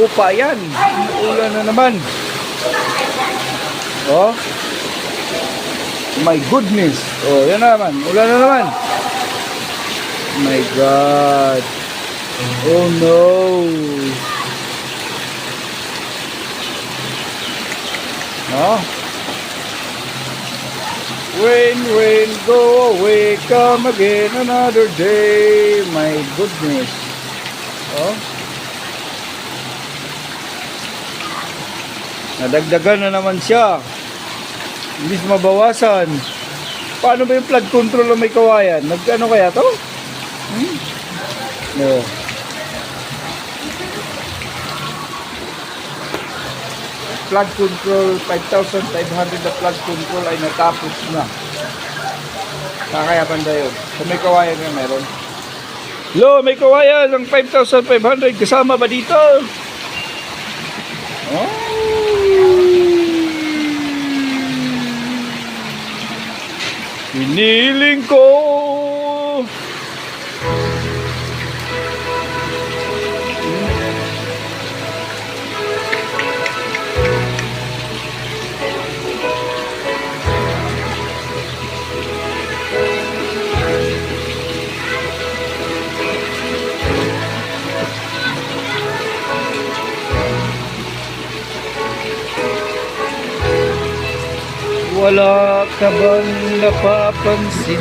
upa yan. Ulan na naman. Oh. My goodness. Oh, yan na naman. Ulan na naman. My God. Oh no. No? Rain, rain, go away, come again another day. My goodness. Oh. Nadagdagan na naman siya. Siya mabawasan. Paano ba yung flood control na may kawayan? Nagkano kaya to? Hmm? No. Flood control, 5,500 na flood control ay natapos na. Kakayapan tayo. Kung may kawayan nga meron. Lo, may kawayan ng 5,500. Kasama ba dito? Oh. Hiniling ko. Wala ka bang napapansin?